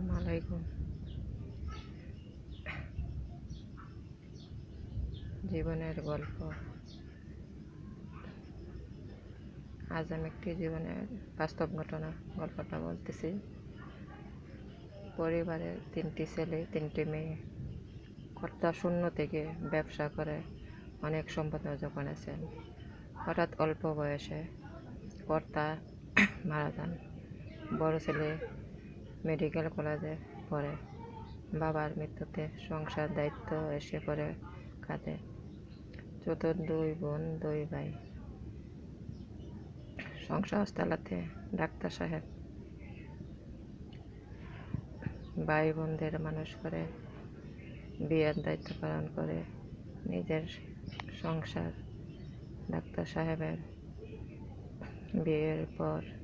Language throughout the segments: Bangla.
আসসালামু আলাইকুম। জীবনের গল্প। আজ আমি একটি জীবনের বাস্তব ঘটনা গল্পটা বলতেছি। পরিবারের তিনটি ছেলে, তিনটি মেয়ে। কর্তা শূন্য থেকে ব্যবসা করে অনেক সম্পদ অর্জন করেছেন। হঠাৎ অল্প বয়সে কর্তা মারা যান। বড় ছেলে মেডিকেল কলেজে পড়ে। বাবার মৃত্যুতে সংসার দায়িত্ব এসে পড়ে কাঁধে। চতুর দুই বোন, দুই ভাই। সংসার চালাতে ডাক্তার সাহেব। ভাই বোনদের মানুষ করে বিয়ের দায়িত্ব পালন করে নিজের সংসার। ডাক্তার সাহেবের বিয়ের পর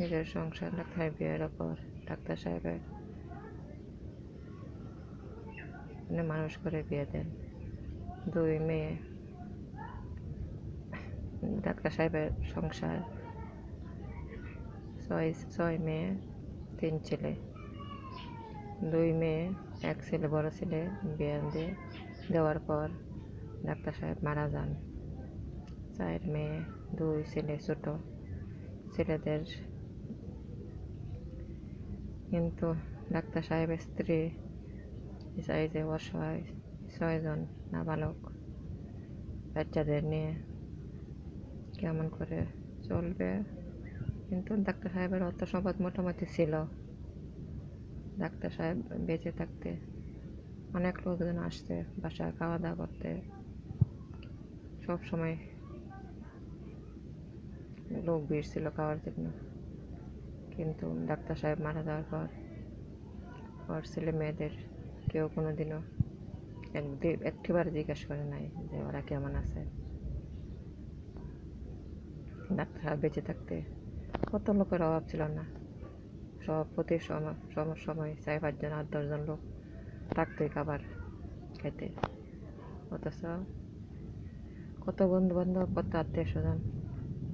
নিজের সংসার ডাক্তার বিয়ের পর ডাক্তার সাহেবের মানে মানুষ করে বিয়ে দেন। দুই মেয়ে। ডাক্তার সাহেবের সংসার। ছয় ছয় মেয়ে, তিন ছেলে। দুই মেয়ে, এক ছেলে, বড় ছেলে, বিয়ে দিয়ে দেওয়ার পর ডাক্তার সাহেব মারা যান। চার মেয়ে, দুই ছেলে, ছোট। ছেলেদের কিন্তু ডাক্তার সাহেবের স্ত্রী যে অসহায় ছয়জন নাবালক বাচ্চাদের নিয়ে। কেমন করে চলবে? কিন্তু ডাক্তার সাহেবের অর্থ সম্পদ মোটামুটি ছিল। ডাক্তার সাহেব বেঁচে থাকতে অনেক লোকজন আসতে বাসায় খাওয়া দাওয়া করতে। সব সময় লোক ভিড় ছিল খাওয়ার জন্য। কিন্তু ডাক্তার সাহেব মারা যাওয়ার পর, ওর ছেলে মেয়েদের কেউ কোনো দিনও একটিবার জিজ্ঞেস করে নাই যে ওরা কেমন আছে। ডাক্তার সাহেব বেঁচে থাকতে কত লোকের অভাব ছিল না। সব প্রতি সময় চার পাঁচজন আট দশজন লোক থাকতোই খাবার খেতে। অথচ কত বন্ধু বান্ধব কত আত্মীয় স্বজন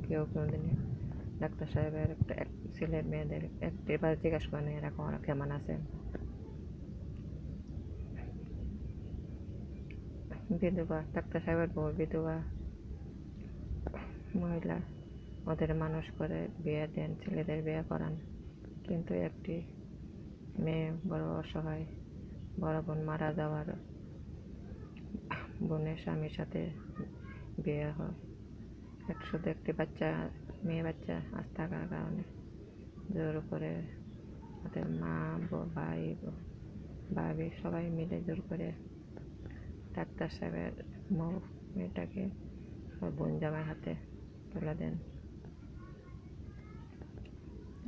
কেউ কোনোদিনই ডাক্তার সাহেবের একটা এক ছেলে মেয়েদের একবার জিজ্ঞাসা করে এরকম ওরা কেমন আছেন? বিধবা, ডাক্তার সাহেবের বউ বিধবা, মহিলা, ওদের মানুষ করে বিয়ে দেন, ছেলেদের বিয়ে করান। কিন্তু একটি মেয়ে বড় অসহায়, বড় বোন মারা যাওয়ার বোনের স্বামীর সাথে বিয়ে হয়। এক শুধু একটি বাচ্চা, মেয়ে বাচ্চা আজ থাকার কারণে জোর করে ওদের মা ভাই, ভাবি সবাই মিলে জোর করে ডাক্তার সাহেবের মৌ মেয়েটাকে বোন জামার হাতে তুলে দেন।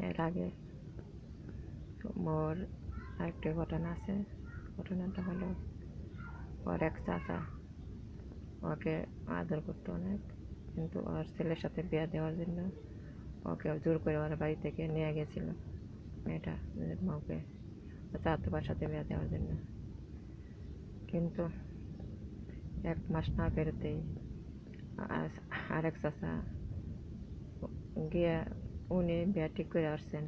এর আগে মোর আরেকটি ঘটনা আছে। ঘটনাটা হলো ওর এক চাচা ওকে আদর করতো অনেক। কিন্তু ওর ছেলের সাথে বিয়ে দেওয়ার জন্য ওকে জোর করে ওর বাড়ি থেকে নিয়ে গেছিল। মেয়েটা, মাকে চাচাতো সাথে বিয়ে দেওয়ার জন্য। কিন্তু এক মাস না বেরোতেই আরেক চাচা গিয়ে উনি বিয়ে ঠিক করে আসছেন।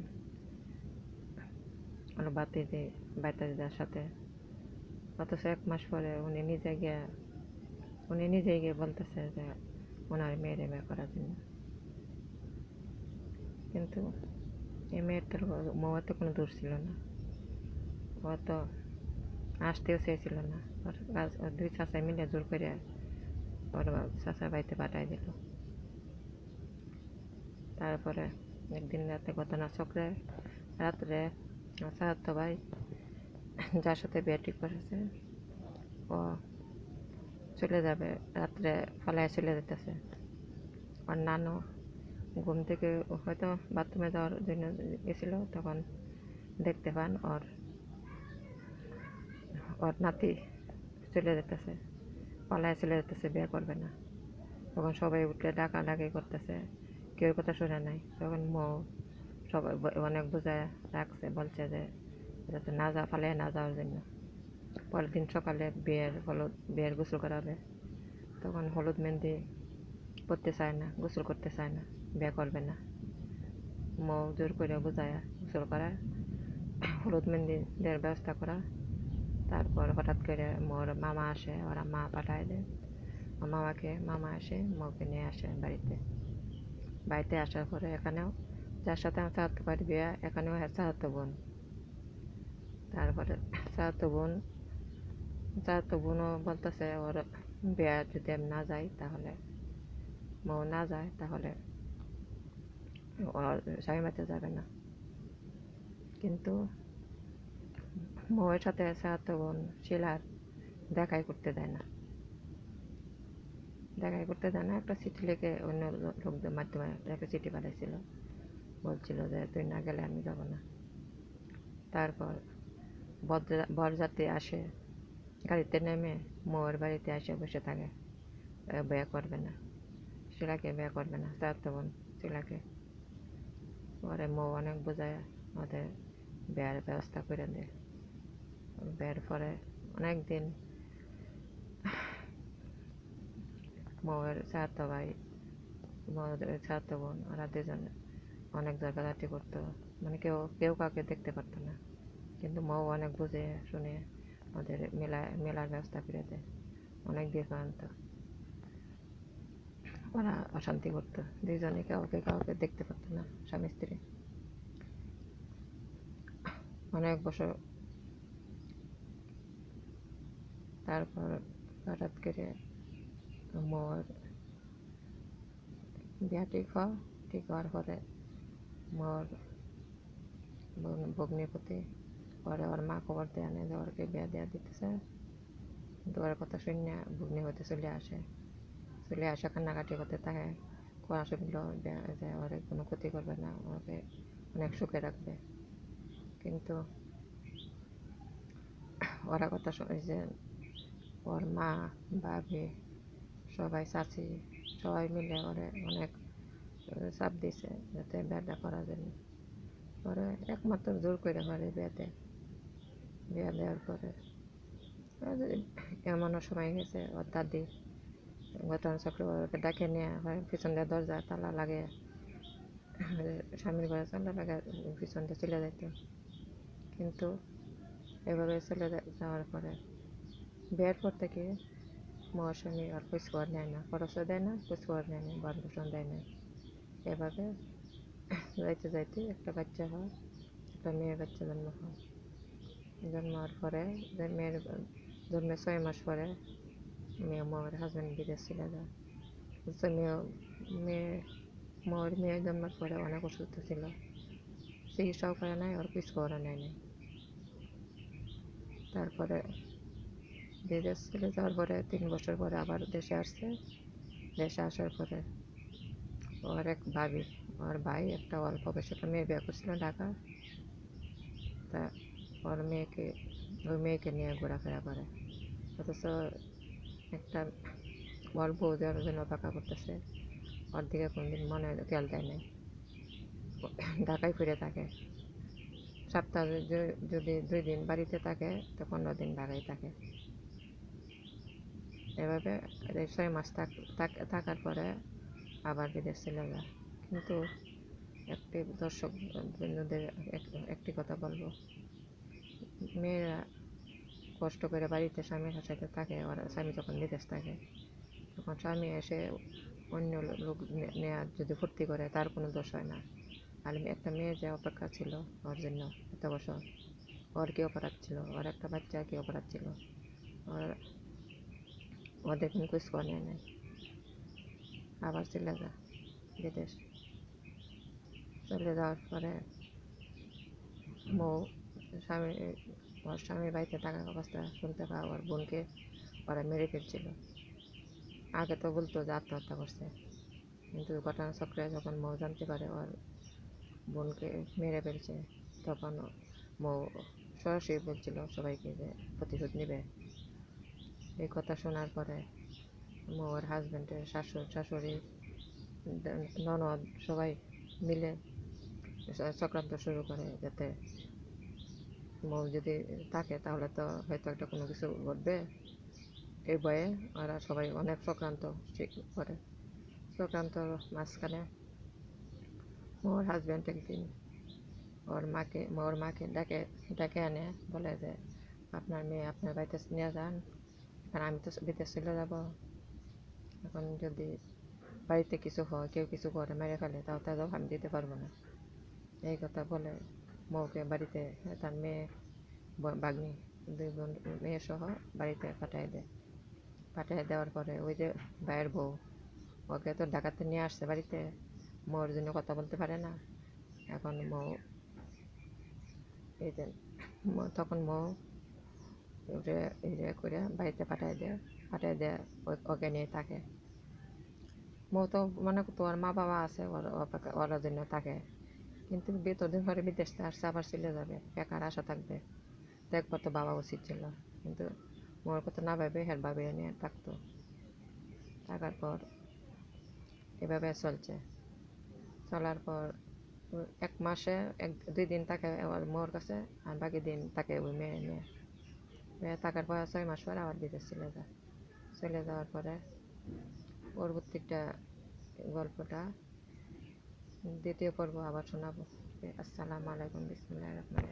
ওর বাতিজি বাইতাজিদার সাথে। অথচ এক মাস পরে উনি নিজে গিয়ে, উনি নিজেই গিয়ে বলতেছে যে ওনার মেয়েরে বিয়ে করার জন্য কিন্তু এই মেয়েটার মৌয়াতে কোনো দোষ ছিল না ও তো আসতেও চেয়েছিল না ওর দুই চাষায় মিলে জোর করে ওর চাষা বাড়িতে পাঠাই দিল তারপরে একদিন রাতে ঘটনা চক্রে রাত্রে সাহায্য ভাই যার সাথে বিয়ে ঠিক করেছে ও চলে যাবে রাত্রে ফালায় চলে যেতেছে নানু ঘুম থেকে হয়তো বাথরুমে যাওয়ার জন্য গেছিল, তখন দেখতে পান ওর ওর নাতি চলে যেতেছে, পালায় চলে যেতেছে, বিয়ে করবে না। তখন সবাই উঠে ডাকা ডাকি করতেছে, কেউ কথা শোনে নাই। তখন মৌ সবাই অনেক বোঝায় রাখছে, বলছে যে যাতে না যা ফালে না যাওয়ার জন্য। পরের দিন সকালে বিয়ের হলুদ, বিয়ের গোসল করাবে। তখন হলুদ মেহেন্দি পরতে চায় না, গোসল করতে চায় না, বিয়ে করবে না। মৌ জোর করে বোঝায় গোসল করায় হলুদ মেহেন্দি দেওয়ার ব্যবস্থা করা তারপর হঠাৎ করে মোর মামা আসে, ওরা মা পাঠায় দেয়। মামাকে, মামা আসে, মৌকে নিয়ে আসে বাড়িতে। বাড়িতে আসার পরে এখানেও, যার সাথে আমার চাহাত্ত পারি বিয়ে, এখানেও চাহাত্ত বোন। তারপরে চাহাত্ত বোন চাহাত্ত বোনও বলতেছে, ওর বিয়ে যদি আমি না যাই, তাহলে মৌ, না যায়, তাহলে স্বামী মাতে যাবে না। কিন্তু মৌয়ের সাথে চাহাত্ত বোন শিলার দেখাই করতে দেয় না। দেখাই করতে দেয় না, একটা চিঠি লিখে অন্য লোকদের মাধ্যমে একটা চিঠি পাঠাইছিল। বলছিল যে, তুই না গেলে আমি যাব না। তারপর বরযা- বরযাত্রী আসে, গাড়িতে নেমে মৌয়ের বাড়িতে এসে বসে থাকে। বিয়ে করবে না। শিলাকে বিয়ে করবে না, তার তো বোন শিলাকে পরে মৌ অনেক বোঝায়, ওদের বিয়ের ব্যবস্থা করে দেয় বিয়ের পরে অনেক দিন মৌয়ের চাহাত ভাই, মৌয়ের চাহাত বোন, ওরা দুজন অনেক জায়গাঘাটি করতো। মানে কেউ কেউ কাউকে দেখতে পারতো না। কিন্তু মৌ অনেক বুঝে, শুনে ওদের মেলা, মেলার ব্যবস্থা করে দেয় অনেক পর্যন্ত ওরা অশান্তি করতো। দুজনে কাউকে কাউকে দেখতে পারতো না, স্বামী স্ত্রী। অনেক বছর। তারপর হঠাৎ করে মোর। বিয়া ঠিক হওয়া ঠিক হওয়ার পরে মোর। ভগ্নিপতি। পরে ওর মা খবর দেয় আনে যে ওরকে বিয়া দেওয়া দিতেছে। কিন্তু ওর কথা শুনে ভগ্নিপতি চলে আসে। চলে আসে কান্নাকাটি করতে থাকে শুনল যে ওরে কোনো ক্ষতি করবে না, ওকে অনেক সুখে রাখবে। কিন্তু ওরা কথা যে ওর মা, ভাবি, সবাই চাচি, সবাই মিলে ওরে অনেক চাপ দিছে যাতে বিয়াটা করা যায়। ওরে একমাত্র জোর করে ঘরে বিয়াতে। বিয়া দেওয়ার পরে। এমনও সময় গেছে, ওর দাদি ঘটনা চক্রবর্তীকে ডাকে নিয়ে আবার পিছন দিয়ে দরজা তালা লাগে স্বামীর ঘরে তালা লাগে পিছন দিয়ে চলে যেত কিন্তু এভাবে চলে যা- যাওয়ার পরে বিয়ের পর থেকে মার স্বামী আর খোঁজখবর নেয় না খরচও দেয় না খোঁজখবর নেয় না বান্ধবন দেয় না এভাবে যাইতে যাইতে একটা বাচ্চা হয় একটা মেয়ের বাচ্চা জন্ম হয় জন্ম হওয়ার পরে যে মেয়ের জন্মের ছয় মাস পরে মেয়ে মায়ের হাজব্যান্ড বিদেশ চলে যায় তো মেয়ে মেয়ে মায়ের মেয়ে জন্মের পরে অনেক অসুস্থ ছিল চিকিৎসাও করে নাই আর কিছু করে নেয় নাই তারপরে বিদেশ চলে যাওয়ার পরে তিন বছর পরে আবার দেশে আসছে দেশে আসার পরে ওর এক ভাবি ওর ভাই একটা অল্প বয়সে একটা মেয়ে বিয়ে করছিল ঢাকা তা ওর মেয়েকে ওই মেয়েকে নিয়ে ঘোরাফেরা করে অথচ একটা অল্প ওদের জন্য অপেক্ষা করতেছে ওর দিকে কোনদিন মনে খেয়াল দেয় নাই। ঢাকায় ফিরে থাকে। সপ্তাহে যদি দুই দিন বাড়িতে থাকে, তো পনেরো দিন ঢাকায় থাকে। এভাবে ছয় মাস থাক- থাক- থাকার পরে আবার বিদেশ চলে যায়। কিন্তু একটি দর্শক বন্ধুদের একটি কথা বলব। মেয়েরা কষ্ট করে বাড়িতে স্বামীর সাথে থাকে, ওর স্বামী যখন বিদেশ থাকে, তখন স্বামী এসে অন্য লোক নেওয়ার যদি ফুর্তি করে, তার কোনো দোষ হয় না। আর একটা মেয়ে যে অপেক্ষা ছিল ওর জন্য এত বছর, ওর কি অপরাধ ছিল? ওর একটা বাচ্চা কি অপরাধ ছিল? ওর ওদের কোনো খবর নেয় নাই। আবার চলে যা বিদেশ। চলে যাওয়ার পরে বউ স্বামী ওর স্বামীর বাড়িতে থাকা অবস্থা শুনতে পাওয়া ওর বোনকে ওরা মেরে ফেলছিল। আগে তো বলতো যে আত্মহত্যা করছে। কিন্তু ঘটনা ঘটনাচক্রে যখন মৌ জানতে পারে ওর বোনকে মেরে ফেলছে, তখন মৌ সরাসরি বলছিল সবাইকে যে প্রতিশোধ নেবে। এই কথা শোনার পরে মৌর হাজব্যান্ডের শাশুড়, শাশুড়ি ননদ সবাই মিলে চক্রান্ত শুরু করে যাতে মৌ যদি থাকে, তাহলে তো হয়তো একটা কোনো কিছু ঘটবে। এই ভয়ে ওরা সবাই অনেক চক্রান্ত করে। চক্রান্ত মাঝখানে মোর হাজব্যান্ড একদিন ওর মাকে ওর মাকে ডাকে ডাকে আনে, বলে যে আপনার মেয়ে আপনার বাড়িতে নিয়ে যান কারণ আমি তো বিদেশ চলে যাব। এখন যদি বাড়িতে কিছু হয়, কেউ কিছু করে, মেরে ফেলে, তাও তাদেরও আমি দিতে পারব না। এই কথা বলে মৌকে বাড়িতে তার মেয়ে বাগ্নি দুই বোন মেয়ে সহ বাড়িতে পাঠিয়ে দেয়। পাঠিয়ে দেওয়ার পরে ওই যে ভাইয়ের বউ, ওকে তো ঢাকাতে নিয়ে আসছে বাড়িতে মৌর জন্য কথা বলতে পারে না। এখন মৌ এই যে তখন মৌ ওরে এই যে করে বাড়িতে পাঠিয়ে দেয়। পাঠিয়ে দেয় ওকে নিয়ে থাকে মৌ তো মনে ওর মা বাবা আছে, ওর ওর জন্য থাকে কিন্তু বেতদিন পরে বিদেশে আসছে আবার চলে যাবে। বেকার আশা থাকবে। দেখবার তো বাবা উচিত ছিল। কিন্তু মোর কথা না ভাবে হের ভাবে নিয়ে থাকতো। থাকার পর এভাবে চলছে। চলার পর এক মাসে এক, দুই দিন থাকে ওর মোর কাছে আর বাকি দিন থাকে ওই মেয়ে নিয়ে মেয়ে থাকার পর ছয় মাস পরে আবার বিদেশ চলে যায়। চলে যাওয়ার পরে পরবর্তীটা গল্পটা দ্বিতীয় পর্ব আবার শোনাবো। আসসালামু আলাইকুম বিসমুল্লাহ রহমান